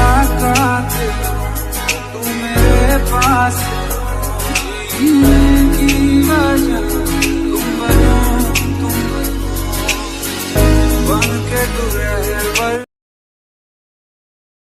मुलाकात तू मेरे पास जीने की वजह